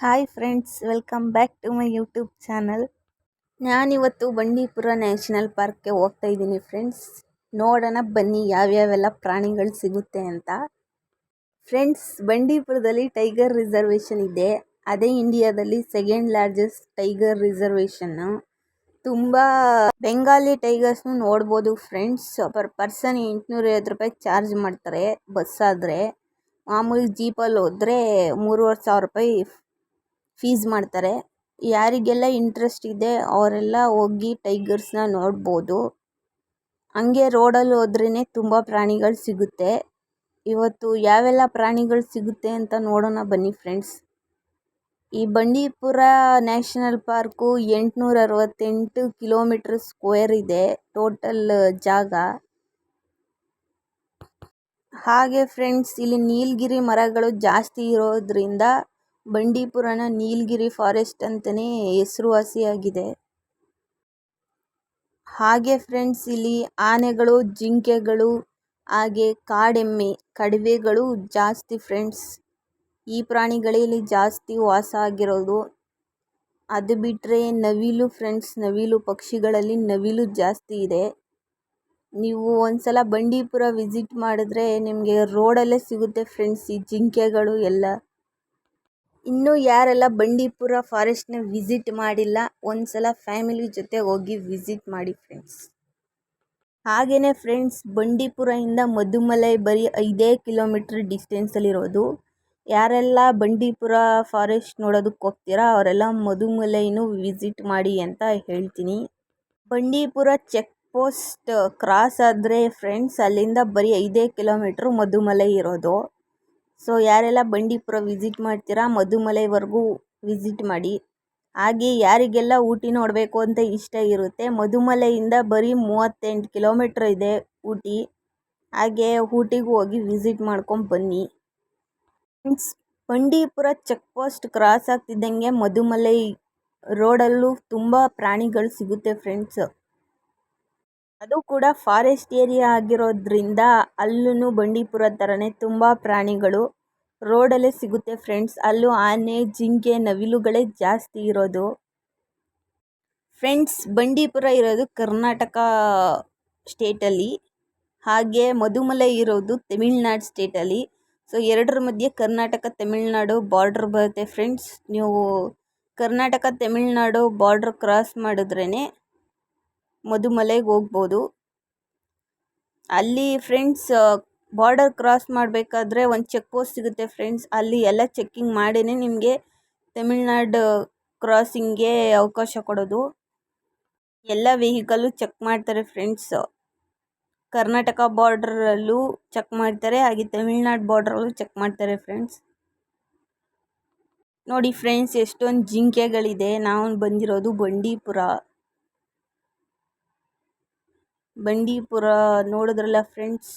Hi friends, welcome back to my YouTube channel. ನಾನಿವತ್ತು Bandipur national ಪಾರ್ಕ್ಗೆ ಹೋಗ್ತಾ ಇದ್ದೀನಿ ಫ್ರೆಂಡ್ಸ್. ನೋಡೋಣ ಬನ್ನಿ ಯಾವ್ಯಾವೆಲ್ಲ ಪ್ರಾಣಿಗಳು ಸಿಗುತ್ತೆ ಅಂತ. ಫ್ರೆಂಡ್ಸ್, ಬಂಡೀಪುರದಲ್ಲಿ ಟೈಗರ್ ರಿಸರ್ವೇಷನ್ ಇದೆ. ಅದೇ ಇಂಡಿಯಾದಲ್ಲಿ ಸೆಕೆಂಡ್ ಲಾರ್ಜೆಸ್ಟ್ ಟೈಗರ್ ರಿಸರ್ವೇಷನ್ನು. ತುಂಬ ಬೆಂಗಾಲಿ ಟೈಗರ್ಸ್ನು ನೋಡ್ಬೋದು ಫ್ರೆಂಡ್ಸ್. ಪರ್ ಪರ್ಸನ್ ಎಂಟುನೂರೈವತ್ತು ರೂಪಾಯಿ ಚಾರ್ಜ್ ಮಾಡ್ತಾರೆ ಬಸ್ ಆದರೆ. ಮಾಮೂಲಿ ಜೀಪಲ್ಲಿ ಹೋದರೆ ಮೂರುವರೆ ಸಾವಿರ ರೂಪಾಯಿ ಫೀಸ್ ಮಾಡ್ತಾರೆ. ಯಾರಿಗೆಲ್ಲ ಇಂಟ್ರೆಸ್ಟ್ ಇದೆ, ಅವರೆಲ್ಲ ಹೋಗಿ ಟೈಗರ್ಸ್ನ ನೋಡ್ಬೋದು. ಹಂಗೆ ರೋಡಲ್ಲಿ ಹೋದ್ರೇ ತುಂಬ ಪ್ರಾಣಿಗಳು ಸಿಗುತ್ತೆ. ಇವತ್ತು ಯಾವೆಲ್ಲ ಪ್ರಾಣಿಗಳು ಸಿಗುತ್ತೆ ಅಂತ ನೋಡೋಣ ಬನ್ನಿ ಫ್ರೆಂಡ್ಸ್ ಈ ಬಂಡೀಪುರ ನ್ಯಾಷನಲ್ ಪಾರ್ಕು ಎಂಟುನೂರ ಅರವತ್ತೆಂಟು ಕಿಲೋಮೀಟ್ರ್ ಸ್ಕ್ವೇರ್ ಇದೆ ಟೋಟಲ್ ಜಾಗ. ಹಾಗೆ ಫ್ರೆಂಡ್ಸ್ ಇಲ್ಲಿ ನೀಲಗಿರಿ ಮರಗಳು ಜಾಸ್ತಿ ಇರೋದ್ರಿಂದ ಬಂಡೀಪುರನ ನೀಲಗಿರಿ ಫಾರೆಸ್ಟ್ ಅಂತಲೇ ಹೆಸರುವಾಸಿಯಾಗಿದೆ. ಹಾಗೆ ಫ್ರೆಂಡ್ಸ್, ಇಲ್ಲಿ ಆನೆಗಳು, ಜಿಂಕೆಗಳು, ಹಾಗೆ ಕಾಡೆಮ್ಮೆ, ಕಡವೆಗಳು ಜಾಸ್ತಿ ಫ್ರೆಂಡ್ಸ್. ಈ ಪ್ರಾಣಿಗಳೇ ಇಲ್ಲಿ ಜಾಸ್ತಿ ವಾಸ ಆಗಿರೋದು. ಅದು ಬಿಟ್ಟರೆ ನವಿಲು ಫ್ರೆಂಡ್ಸ್, ನವಿಲು ಪಕ್ಷಿಗಳಲ್ಲಿ ನವಿಲು ಜಾಸ್ತಿ ಇದೆ. ನೀವು ಒಂದ್ಸಲ ಬಂಡೀಪುರ ವಿಸಿಟ್ ಮಾಡಿದ್ರೆ ನಿಮಗೆ ರೋಡಲ್ಲೇ ಸಿಗುತ್ತೆ ಫ್ರೆಂಡ್ಸ್ ಈ ಜಿಂಕೆಗಳು ಎಲ್ಲ. ಇನ್ನೂ ಯಾರೆಲ್ಲ ಬಂಡೀಪುರ ಫಾರೆಸ್ಟ್ನ ವಿಸಿಟ್ ಮಾಡಿಲ್ಲ, ಒಂದ್ಸಲ ಫ್ಯಾಮಿಲಿ ಜೊತೆ ಹೋಗಿ ವಿಸಿಟ್ ಮಾಡಿ ಫ್ರೆಂಡ್ಸ್. ಹಾಗೆಯೇ ಫ್ರೆಂಡ್ಸ್, ಬಂಡೀಪುರದಿಂದ ಮಧುಮಲೈ ಬರೀ ಐದೇ ಕಿಲೋಮೀಟ್ರ್ ಡಿಸ್ಟೆನ್ಸಲ್ಲಿರೋದು. ಯಾರೆಲ್ಲ ಬಂಡೀಪುರ ಫಾರೆಸ್ಟ್ ನೋಡೋದಕ್ಕೆ ಹೋಗ್ತೀರಾ, ಅವರೆಲ್ಲ ಮಧುಮಲೈನೂ ವಿಸಿಟ್ ಮಾಡಿ ಅಂತ ಹೇಳ್ತೀನಿ. ಬಂಡೀಪುರ ಚೆಕ್ ಪೋಸ್ಟ್ ಕ್ರಾಸ್ ಆದರೆ ಫ್ರೆಂಡ್ಸ್, ಅಲ್ಲಿಂದ ಬರೀ ಐದೇ ಕಿಲೋಮೀಟ್ರ್ ಮಧುಮಲೈ ಇರೋದು. ಸೊ ಯಾರೆಲ್ಲ ಬಂಡೀಪುರ ವಿಸಿಟ್ ಮಾಡ್ತೀರಾ, ಮಧುಮಲೈವರೆಗೂ ವಿಸಿಟ್ ಮಾಡಿ. ಹಾಗೆ ಯಾರಿಗೆಲ್ಲ ಊಟಿ ನೋಡಬೇಕು ಅಂತ ಇಷ್ಟ ಇರುತ್ತೆ, ಮಧುಮಲೈಯಿಂದ ಬರೀ ಮೂವತ್ತೆಂಟು ಕಿಲೋಮೀಟ್ರ್ ಇದೆ ಊಟಿ. ಹಾಗೆ ಊಟಿಗೂ ಹೋಗಿ ವಿಸಿಟ್ ಮಾಡ್ಕೊಂಡು ಬನ್ನಿ. Friends Bandipur check post cross ಆಗ್ತಿದ್ದಂಗೆ Mudumalai ರೋಡಲ್ಲೂ ತುಂಬ ಪ್ರಾಣಿಗಳು ಸಿಗುತ್ತೆ ಫ್ರೆಂಡ್ಸ್ ಅದು ಕೂಡ ಫಾರೆಸ್ಟ್ ಏರಿಯಾ ಆಗಿರೋದ್ರಿಂದ ಅಲ್ಲೂ ಬಂಡೀಪುರ ಥರನೇ ತುಂಬ ಪ್ರಾಣಿಗಳು ರೋಡಲ್ಲೇ ಸಿಗುತ್ತೆ ಫ್ರೆಂಡ್ಸ್. ಅಲ್ಲೂ ಆನೆ, ಜಿಂಕೆ, ನವಿಲುಗಳೇ ಜಾಸ್ತಿ ಇರೋದು. ಫ್ರೆಂಡ್ಸ್, ಬಂಡೀಪುರ ಇರೋದು ಕರ್ನಾಟಕ ಸ್ಟೇಟಲ್ಲಿ, ಹಾಗೆ ಮಧುಮಲೆ ಇರೋದು ತಮಿಳ್ನಾಡು ಸ್ಟೇಟಲ್ಲಿ. ಸೊ, ಎರಡರ ಮಧ್ಯೆ ಕರ್ನಾಟಕ, ತಮಿಳ್ನಾಡು ಬಾರ್ಡ್ರ್ ಬರುತ್ತೆ ಫ್ರೆಂಡ್ಸ್. ನೀವು ಕರ್ನಾಟಕ, ತಮಿಳ್ನಾಡು ಬಾರ್ಡ್ರ್ ಕ್ರಾಸ್ ಮಾಡಿದ್ರೇ ಮಧುಮಲೈಗೆ ಹೋಗ್ಬೋದು. ಅಲ್ಲಿ ಫ್ರೆಂಡ್ಸ್ ಬಾರ್ಡರ್ ಕ್ರಾಸ್ ಮಾಡಬೇಕಾದ್ರೆ ಒಂದು ಚೆಕ್ ಪೋಸ್ಟ್ ಸಿಗುತ್ತೆ ಫ್ರೆಂಡ್ಸ್ ಅಲ್ಲಿ ಎಲ್ಲ ಚೆಕ್ಕಿಂಗ್ ಮಾಡಿಯೇ ನಿಮಗೆ ತಮಿಳ್ನಾಡು ಕ್ರಾಸಿಂಗ್ಗೆ ಅವಕಾಶ ಕೊಡೋದು. ಎಲ್ಲ ವೆಹಿಕಲ್ಲು ಚೆಕ್ ಮಾಡ್ತಾರೆ ಫ್ರೆಂಡ್ಸ್ ಕರ್ನಾಟಕ ಬಾರ್ಡ್ರಲ್ಲೂ ಚೆಕ್ ಮಾಡ್ತಾರೆ, ಹಾಗೆ ತಮಿಳ್ನಾಡು ಬಾರ್ಡ್ರಲ್ಲೂ ಚೆಕ್ ಮಾಡ್ತಾರೆ ಫ್ರೆಂಡ್ಸ್ ನೋಡಿ ಫ್ರೆಂಡ್ಸ್ ಎಷ್ಟೊಂದು ಜಿಂಕೆಗಳಿದೆ. ನಾವು ಬಂದಿರೋದು ಬಂಡೀಪುರ. ಬಂಡೀಪುರ ನೋಡಿದ್ರಲ್ಲ ಫ್ರೆಂಡ್ಸ್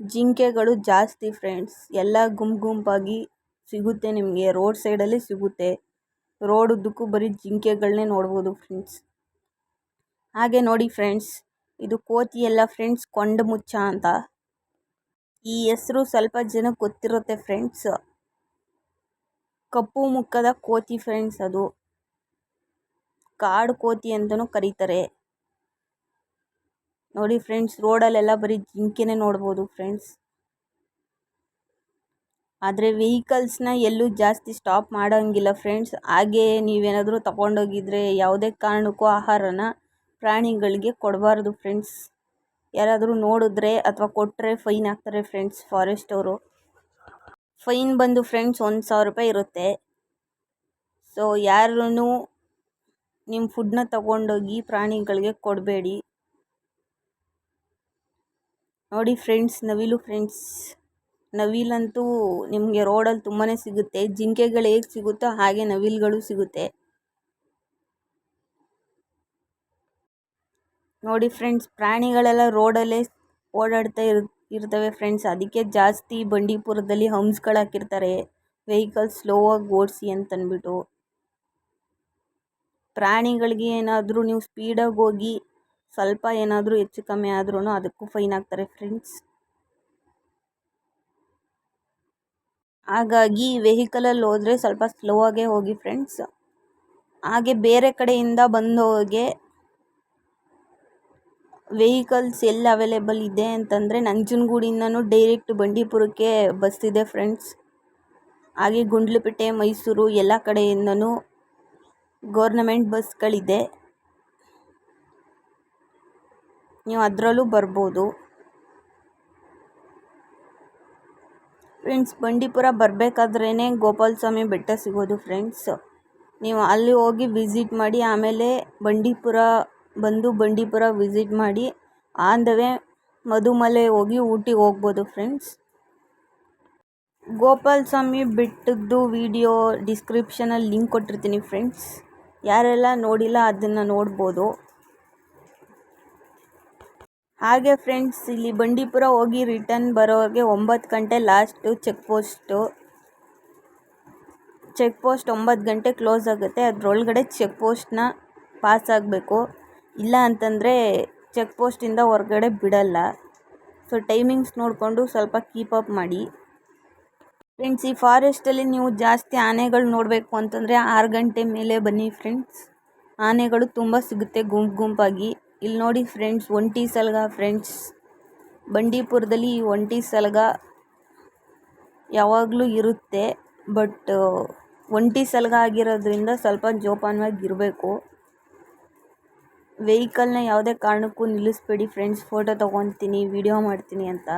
ಜಿಂಕೆಗಳು ಜಾಸ್ತಿ ಫ್ರೆಂಡ್ಸ್ ಎಲ್ಲ ಗುಂಪು ಗುಂಪಾಗಿ ಸಿಗುತ್ತೆ ನಿಮಗೆ. ರೋಡ್ ಸೈಡಲ್ಲಿ ಸಿಗುತ್ತೆ. ರೋಡ್ ಉದ್ದಕ್ಕೂ ಬರೀ ಜಿಂಕೆಗಳನ್ನೇ ನೋಡ್ಬೋದು ಫ್ರೆಂಡ್ಸ್ ಹಾಗೆ ನೋಡಿ ಫ್ರೆಂಡ್ಸ್ ಇದು ಕೋತಿ ಎಲ್ಲ ಫ್ರೆಂಡ್ಸ್ ಕೊಂಡ ಮುಚ್ಚ ಅಂತ. ಈ ಹೆಸರು ಸ್ವಲ್ಪ ಜನಕ್ಕೆ ಗೊತ್ತಿರುತ್ತೆ ಫ್ರೆಂಡ್ಸ್ ಕಪ್ಪು ಮುಖದ ಕೋತಿ ಫ್ರೆಂಡ್ಸ್ ಅದು. ಕಾಡು ಕೋತಿ ಅಂತಲೂ ಕರೀತಾರೆ. ನೋಡಿ ಫ್ರೆಂಡ್ಸ್ ರೋಡಲ್ಲೆಲ್ಲ ಬರೀ ಜಿಂಕೆನೇ ನೋಡ್ಬೋದು ಫ್ರೆಂಡ್ಸ್ ಆದರೆ ವೆಹಿಕಲ್ಸ್ನ ಎಲ್ಲೂ ಜಾಸ್ತಿ ಸ್ಟಾಪ್ ಮಾಡೋಂಗಿಲ್ಲ ಫ್ರೆಂಡ್ಸ್ ಹಾಗೇ ನೀವೇನಾದರೂ ತಗೊಂಡೋಗಿದ್ರೆ ಯಾವುದೇ ಕಾರಣಕ್ಕೂ ಆಹಾರನ ಪ್ರಾಣಿಗಳಿಗೆ ಕೊಡಬಾರ್ದು ಫ್ರೆಂಡ್ಸ್ ಯಾರಾದರೂ ನೋಡಿದ್ರೆ ಅಥವಾ ಕೊಟ್ಟರೆ ಫೈನ್ ಹಾಕ್ತಾರೆ ಫ್ರೆಂಡ್ಸ್ ಫಾರೆಸ್ಟ್ ಅವರು. ಫೈನ್ ಬಂದು ಫ್ರೆಂಡ್ಸ್ ಒಂದು ಸಾವಿರ ರೂಪಾಯಿ ಇರುತ್ತೆ. ಸೊ ಯಾರೂ ನಿಮ್ಮ ಫುಡ್ನ ತಗೊಂಡೋಗಿ ಪ್ರಾಣಿಗಳಿಗೆ ಕೊಡಬೇಡಿ. ನೋಡಿ ಫ್ರೆಂಡ್ಸ್, ನವಿಲು ಫ್ರೆಂಡ್ಸ್. ನವಿಲಂತೂ ನಿಮಗೆ ರೋಡಲ್ಲಿ ತುಂಬಾ ಸಿಗುತ್ತೆ. ಜಿಂಕೆಗಳು ಹೇಗೆ ಸಿಗುತ್ತೋ ಹಾಗೆ ನವಿಲುಗಳು ಸಿಗುತ್ತೆ. ನೋಡಿ ಫ್ರೆಂಡ್ಸ್, ಪ್ರಾಣಿಗಳೆಲ್ಲ ರೋಡಲ್ಲೇ ಓಡಾಡ್ತಾ ಇರ್, ಇರ್ತವೆ ಫ್ರೆಂಡ್ಸ್. ಅದಕ್ಕೆ ಜಾಸ್ತಿ ಬಂಡೀಪುರದಲ್ಲಿ ಹಂಪ್ಸ್ಗಳು ಹಾಕಿರ್ತಾರೆ. ವೆಹಿಕಲ್ ಸ್ಲೋವಾಗಿ ಓಡಿಸಿ ಅಂತಂದ್ಬಿಟ್ಟು ಪ್ರಾಣಿಗಳಿಗೆ ಏನಾದರೂ ನೀವು ಸ್ಪೀಡಾಗಿ ಹೋಗಿ ಸ್ವಲ್ಪ ಏನಾದರೂ ಹೆಚ್ಚು ಕಮ್ಮಿ ಆದ್ರೂ ಅದಕ್ಕೂ ಫೈನ್ ಹಾಕ್ತಾರೆ ಫ್ರೆಂಡ್ಸ್ ಹಾಗಾಗಿ ವೆಹಿಕಲಲ್ಲಿ ಹೋದರೆ ಸ್ವಲ್ಪ ಸ್ಲೋ ಆಗೇ ಹೋಗಿ ಫ್ರೆಂಡ್ಸ್ ಹಾಗೆ ಬೇರೆ ಕಡೆಯಿಂದ ಬಂದೋಗೆ ವೆಹಿಕಲ್ಸ್ ಎಲ್ಲಿ ಅವೈಲೇಬಲ್ ಇದೆ ಅಂತಂದರೆ ನಂಜನಗೂಡಿಂದನೂ ಡೈರೆಕ್ಟ್ ಬಂಡೀಪುರಕ್ಕೆ ಬಸ್ ಇದೆ ಫ್ರೆಂಡ್ಸ್ ಹಾಗೆ ಗುಂಡ್ಲುಪೇಟೆ, ಮೈಸೂರು ಎಲ್ಲ ಕಡೆಯಿಂದನೂ ಗೌರ್ನಮೆಂಟ್ ಬಸ್ಗಳಿದೆ ನೀವು ಅದರಲ್ಲೂ ಬರ್ಬೋದು. ಫ್ರೆಂಡ್ಸ್ ಬಂಡೀಪುರ ಬರಬೇಕಾದ್ರೇ ಗೋಪಾಲ ಸ್ವಾಮಿ ಬೆಟ್ಟ ಸಿಗೋದು ಫ್ರೆಂಡ್ಸ್ ನೀವು ಅಲ್ಲಿ ಹೋಗಿ ವಿಸಿಟ್ ಮಾಡಿ, ಆಮೇಲೆ ಬಂಡೀಪುರ ಬಂದು ಬಂಡೀಪುರ ವಿಸಿಟ್ ಮಾಡಿ ಆನ್ ದ ವೇ ಮಧುಮಲೆ ಹೋಗಿ ಊಟಿಗೆ ಹೋಗ್ಬೋದು ಫ್ರೆಂಡ್ಸ್ ಗೋಪಾಲ ಸ್ವಾಮಿ ಬೆಟ್ಟದ್ದು ವಿಡಿಯೋ ಡಿಸ್ಕ್ರಿಪ್ಷನಲ್ಲಿ ಲಿಂಕ್ ಕೊಟ್ಟಿರ್ತೀನಿ ಫ್ರೆಂಡ್ಸ್ ಯಾರೆಲ್ಲ ನೋಡಿಲ್ಲ ಅದನ್ನು ನೋಡ್ಬೋದು. ಹಾಗೆ ಫ್ರೆಂಡ್ಸ್ ಇಲ್ಲಿ ಬಂಡೀಪುರ ಹೋಗಿ ರಿಟರ್ನ್ ಬರೋರಿಗೆ ಒಂಬತ್ತು ಗಂಟೆ last check post check post ಒಂಬತ್ತು ಗಂಟೆ ಕ್ಲೋಸ್ ಆಗುತ್ತೆ. ಅದರೊಳಗಡೆ ಚೆಕ್ ಪೋಸ್ಟ್ನ ಪಾಸ್ ಆಗಬೇಕು. ಇಲ್ಲ ಅಂತಂದರೆ ಚೆಕ್ ಪೋಸ್ಟಿಂದ ಹೊರಗಡೆ ಬಿಡಲ್ಲ. ಸೊ ಟೈಮಿಂಗ್ಸ್ ನೋಡಿಕೊಂಡು ಸ್ವಲ್ಪ ಕೀಪ್ ಅಪ್ ಮಾಡಿ. ಫ್ರೆಂಡ್ಸ್ ಈ ಫಾರೆಸ್ಟಲ್ಲಿ ನೀವು ಜಾಸ್ತಿ ಆನೆಗಳು ನೋಡಬೇಕು ಅಂತಂದರೆ ಆರು ಗಂಟೆ ಮೇಲೆ ಬನ್ನಿ ಫ್ರೆಂಡ್ಸ್ ಆನೆಗಳು ತುಂಬ ಸಿಗುತ್ತೆ ಗುಂಪು ಗುಂಪಾಗಿ. ಇಲ್ಲಿ ನೋಡಿ ಫ್ರೆಂಡ್ಸ್, ಒಂಟಿ ಸಲಗ ಫ್ರೆಂಡ್ಸ್. ಬಂಡೀಪುರದಲ್ಲಿ ಈ ಒಂಟಿ ಸಲಗ ಯಾವಾಗಲೂ ಇರುತ್ತೆ. ಬಟ್, ಒಂಟಿ ಸಲಗ ಆಗಿರೋದ್ರಿಂದ ಸ್ವಲ್ಪ ಜೋಪಾನವಾಗಿ ಇರಬೇಕು. ವೆಹಿಕಲ್ನ ಯಾವುದೇ ಕಾರಣಕ್ಕೂ ನಿಲ್ಲಿಸ್ಬೇಡಿ ಫ್ರೆಂಡ್ಸ್. ಫೋಟೋ ತೊಗೊತೀನಿ, ವಿಡಿಯೋ ಮಾಡ್ತೀನಿ ಅಂತ.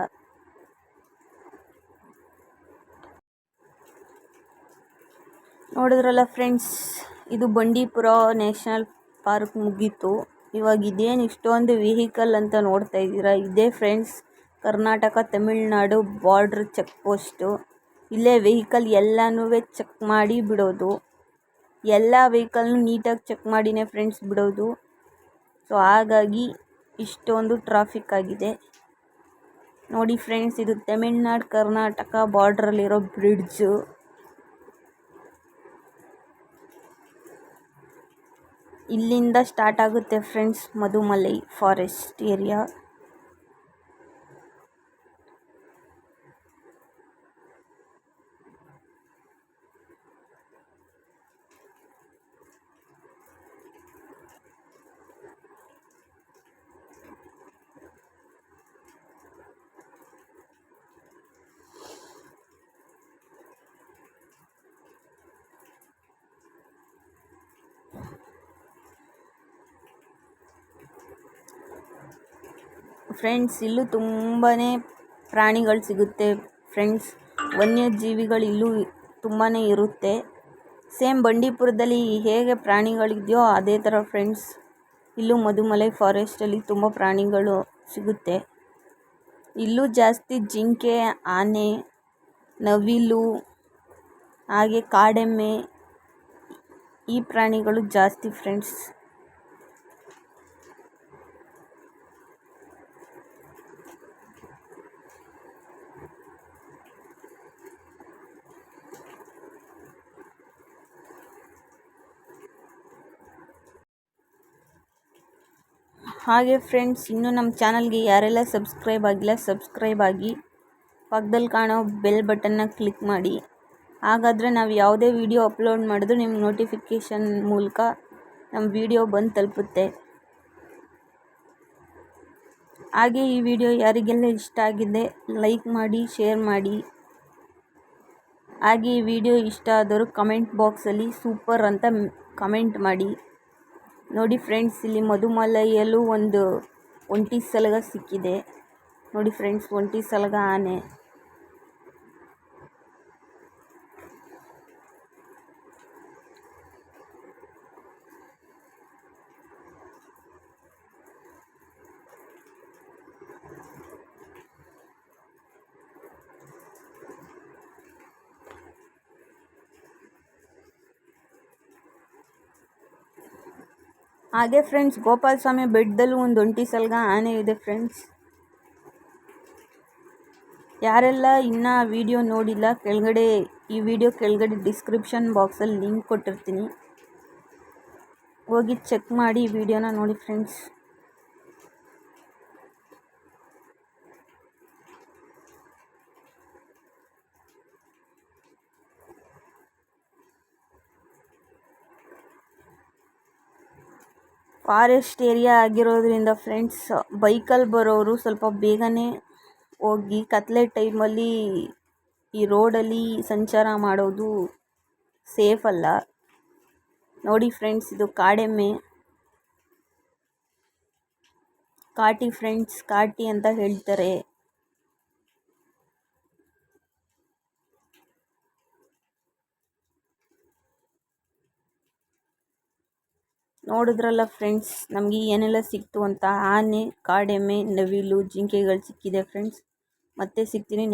ನೋಡಿದ್ರಲ್ಲ ಫ್ರೆಂಡ್ಸ್, ಇದು ಬಂಡೀಪುರ ನ್ಯಾಷನಲ್ ಪಾರ್ಕ್ ಮುಗೀತು. ಇವಾಗ ಇದೇನು ಇಷ್ಟೊಂದು ವೆಹಿಕಲ್ ಅಂತ ನೋಡ್ತಾ ಇದ್ದೀರಾ? ಇದೇ friends Karnataka, Tamil Nadu border check post ಇಲ್ಲೇ ವೆಹಿಕಲ್ ಎಲ್ಲನೂ ಚೆಕ್ ಮಾಡಿ ಬಿಡೋದು. ಎಲ್ಲ ವೆಹಿಕಲ್ನು ನೀಟಾಗಿ ಚೆಕ್ ಮಾಡಿನೇ ಫ್ರೆಂಡ್ಸ್ ಬಿಡೋದು. ಸೊ ಹಾಗಾಗಿ ಇಷ್ಟೊಂದು ಟ್ರಾಫಿಕ್ ಆಗಿದೆ. ನೋಡಿ ಫ್ರೆಂಡ್ಸ್ ಇದು ತಮಿಳ್ನಾಡು, ಕರ್ನಾಟಕ ಬಾರ್ಡ್ರಲ್ಲಿರೋ ಬ್ರಿಡ್ಜು ಇಲ್ಲಿಂದ ಸ್ಟಾರ್ಟ್ ಆಗುತ್ತೆ friends Mudumalai forest area friends ಇಲ್ಲೂ ತುಂಬಾ ಪ್ರಾಣಿಗಳು ಸಿಗುತ್ತೆ. ಫ್ರೆಂಡ್ಸ್ ವನ್ಯಜೀವಿಗಳು ಇಲ್ಲೂ ತುಂಬಾ ಇರುತ್ತೆ. ಸೇಮ್ ಬಂಡೀಪುರದಲ್ಲಿ ಹೇಗೆ ಪ್ರಾಣಿಗಳಿದೆಯೋ ಅದೇ ಥರ ಫ್ರೆಂಡ್ಸ್ ಇಲ್ಲೂ ಮಧುಮಲೈ ಫಾರೆಸ್ಟಲ್ಲಿ ತುಂಬ ಪ್ರಾಣಿಗಳು ಸಿಗುತ್ತೆ. ಇಲ್ಲೂ ಜಾಸ್ತಿ ಜಿಂಕೆ, ಆನೆ, ನವಿಲು, ಹಾಗೆ ಕಾಡೆಮ್ಮೆ ಈ ಪ್ರಾಣಿಗಳು ಜಾಸ್ತಿ ಫ್ರೆಂಡ್ಸ್ ಹಾಗೆ ಫ್ರೆಂಡ್ಸ್ ಇನ್ನೂ ನಮ್ಮ ಚಾನಲ್ಗೆ ಯಾರೆಲ್ಲ ಸಬ್ಸ್ಕ್ರೈಬ್ ಆಗಿಲ್ಲ ಸಬ್ಸ್ಕ್ರೈಬ್ ಆಗಿ ಪಕ್ಕದಲ್ಲಿ ಕಾಣೋ ಬೆಲ್ ಬಟನ್ನ ಕ್ಲಿಕ್ ಮಾಡಿ. ಹಾಗಾದರೆ ನಾವು ಯಾವುದೇ ವಿಡಿಯೋ ಅಪ್ಲೋಡ್ ಮಾಡಿದ್ರು ನಿಮ್ಮ ನೋಟಿಫಿಕೇಷನ್ ಮೂಲಕ ನಮ್ಮ ವಿಡಿಯೋ ಬಂದು ತಲುಪುತ್ತೆ. ಹಾಗೆ ಈ ವಿಡಿಯೋ ಯಾರಿಗೆಲ್ಲ ಇಷ್ಟ ಆಗಿದೆ ಲೈಕ್ ಮಾಡಿ ಶೇರ್ ಮಾಡಿ. ಹಾಗೆ ಈ ವಿಡಿಯೋ ಇಷ್ಟ ಆದವರು ಕಮೆಂಟ್ ಬಾಕ್ಸಲ್ಲಿ ಸೂಪರ್ ಅಂತ ಕಮೆಂಟ್ ಮಾಡಿ. ನೋಡಿ ಫ್ರೆಂಡ್ಸ್ ಇಲ್ಲಿ ಮಧುಮಲೈಯಲ್ಲೂ ಒಂದು ಒಂಟಿ ಸಲಗ ಸಿಕ್ಕಿದೆ. ನೋಡಿ ಫ್ರೆಂಡ್ಸ್ ಒಂಟಿ ಸಲಗ ಆನೆ. ಹಾಗೆ ಫ್ರೆಂಡ್ಸ್ ಗೋಪಾಲ ಸ್ವಾಮಿ ಬೆಟ್ಟದಲ್ಲೂ ಒಂದು ಒಂಟಿ ಸಲ್ಗ ಆನೆ ಇದೆ ಫ್ರೆಂಡ್ಸ್ ಯಾರೆಲ್ಲ ಇನ್ನೂ ವಿಡಿಯೋ ನೋಡಿಲ್ಲ, ಕೆಳಗಡೆ ಈ ವಿಡಿಯೋ ಕೆಳಗಡೆ ಡಿಸ್ಕ್ರಿಪ್ಷನ್ ಬಾಕ್ಸಲ್ಲಿ ಲಿಂಕ್ ಕೊಟ್ಟಿರ್ತೀನಿ. ಹೋಗಿ ಚೆಕ್ ಮಾಡಿ ವಿಡಿಯೋನ ನೋಡಿ ಫ್ರೆಂಡ್ಸ್ ಫಾರೆಸ್ಟ್ ಏರಿಯಾ ಆಗಿರೋದ್ರಿಂದ ಫ್ರೆಂಡ್ಸ್ ಬೈಕಲ್ಲಿ ಬರೋರು ಸ್ವಲ್ಪ ಬೇಗನೆ ಹೋಗಿ ಕತ್ತಲೆ ಟೈಮಲ್ಲಿ ಈ ರೋಡಲ್ಲಿ ಸಂಚಾರ ಮಾಡೋದು ಸೇಫ್ ಅಲ್ಲ. ನೋಡಿ ಫ್ರೆಂಡ್ಸ್ ಇದು ಕಾಡೆಮ್ಮೆ. ಕಾಟಿ ಫ್ರೆಂಡ್ಸ್ ಕಾಟಿ ಅಂತ ಹೇಳ್ತಾರೆ. ನೋಡಿದ್ರಲ್ಲ ಫ್ರೆಂಡ್ಸ್ ನಮಗೆ ಏನೆಲ್ಲ ಸಿಕ್ತು ಅಂತ. ಆನೆ ಕಾಡೆಮ್ಮೆ ನವಿಲು ಜಿಂಕೆಗಳು ಸಿಕ್ಕಿದೆ ಫ್ರೆಂಡ್ಸ್ ಮತ್ತೆ ಸಿಗ್ತೀನಿ